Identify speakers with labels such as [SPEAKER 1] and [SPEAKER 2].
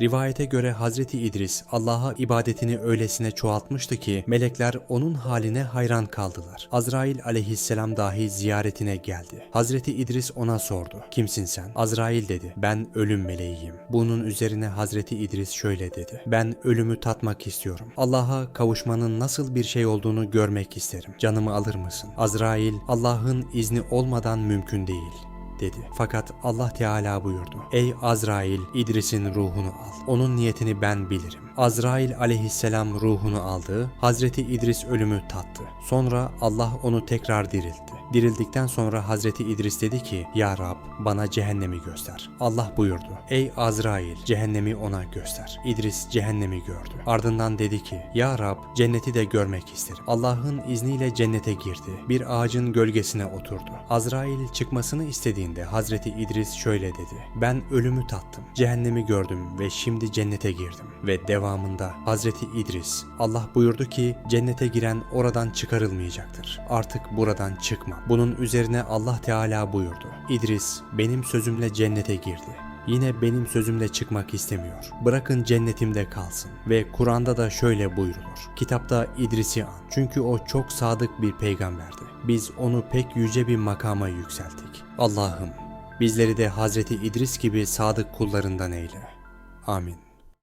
[SPEAKER 1] Rivayete göre Hazreti İdris Allah'a ibadetini öylesine çoğaltmıştı ki melekler onun haline hayran kaldılar. Azrail aleyhisselam dahi ziyaretine geldi. Hazreti İdris ona sordu. Kimsin sen? Azrail dedi. Ben ölüm meleğiyim. Bunun üzerine Hazreti İdris şöyle dedi. Ben ölümü tatmak istiyorum. Allah'a kavuşmanın nasıl bir şey olduğunu görmek isterim. Canımı alır mısın? Azrail Allah'ın izni olmadan mümkün değil dedi. Fakat Allah Teala buyurdu. Ey Azrail, İdris'in ruhunu al. Onun niyetini ben bilirim. Azrail aleyhisselam ruhunu aldı. Hazreti İdris ölümü tattı. Sonra Allah onu tekrar diriltti. Dirildikten sonra Hazreti İdris dedi ki, Ya Rab bana cehennemi göster. Allah buyurdu. Ey Azrail, cehennemi ona göster. İdris cehennemi gördü. Ardından dedi ki, Ya Rab cenneti de görmek isterim. Allah'ın izniyle cennete girdi. Bir ağacın gölgesine oturdu. Azrail çıkmasını istediğinde Hazreti İdris şöyle dedi. Ben ölümü tattım. Cehennemi gördüm ve şimdi cennete girdim. Ve devamında Hazreti İdris Allah buyurdu ki cennete giren oradan çıkarılmayacaktır. Artık buradan çıkma. Bunun üzerine Allah Teala buyurdu. İdris benim sözümle cennete girdi. Yine benim sözümle çıkmak istemiyor. Bırakın cennetimde kalsın. Ve Kur'an'da da şöyle buyrulur. Kitapta İdris'i an. Çünkü o çok sadık bir peygamberdi. Biz onu pek yüce bir makama yükselttik. Allah'ım bizleri de Hazreti İdris gibi sadık kullarından eyle. Amin.